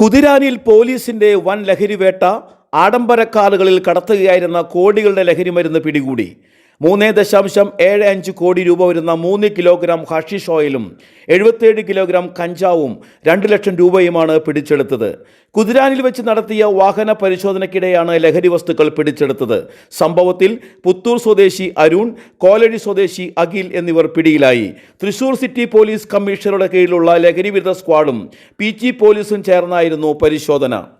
കുതിരാനിൽ പോലീസിന്റെ വൻ ലഹരിവേട്ട ആഡംബരക്കാറുകളിൽ കടത്തുകയായിരുന്ന കോടികളുടെ ലഹരി മരുന്ന് പിടികൂടി. മൂന്ന് ദശാംശം ഏഴ് അഞ്ച് കോടി രൂപ വരുന്ന മൂന്ന് കിലോഗ്രാം ഹഷിഷ് ഓയിലും എഴുപത്തേഴ് കിലോഗ്രാം കഞ്ചാവും രണ്ട് ലക്ഷം രൂപയുമാണ് പിടിച്ചെടുത്തത്. കുതിരാനിൽ വെച്ച് നടത്തിയ വാഹന പരിശോധനയ്ക്കിടെയാണ് ലഹരി വസ്തുക്കൾ പിടിച്ചെടുത്തത്. സംഭവത്തിൽ പുത്തൂർ സ്വദേശി അരുൺ കോലടി സ്വദേശി അഖിൽ എന്നിവർ പിടിയിലായി. തൃശൂർ സിറ്റി പോലീസ് കമ്മീഷണറുടെ കീഴിലുള്ള ലഹരിവിരുദ്ധ സ്ക്വാഡും പി പോലീസും ചേർന്നായിരുന്നു പരിശോധന.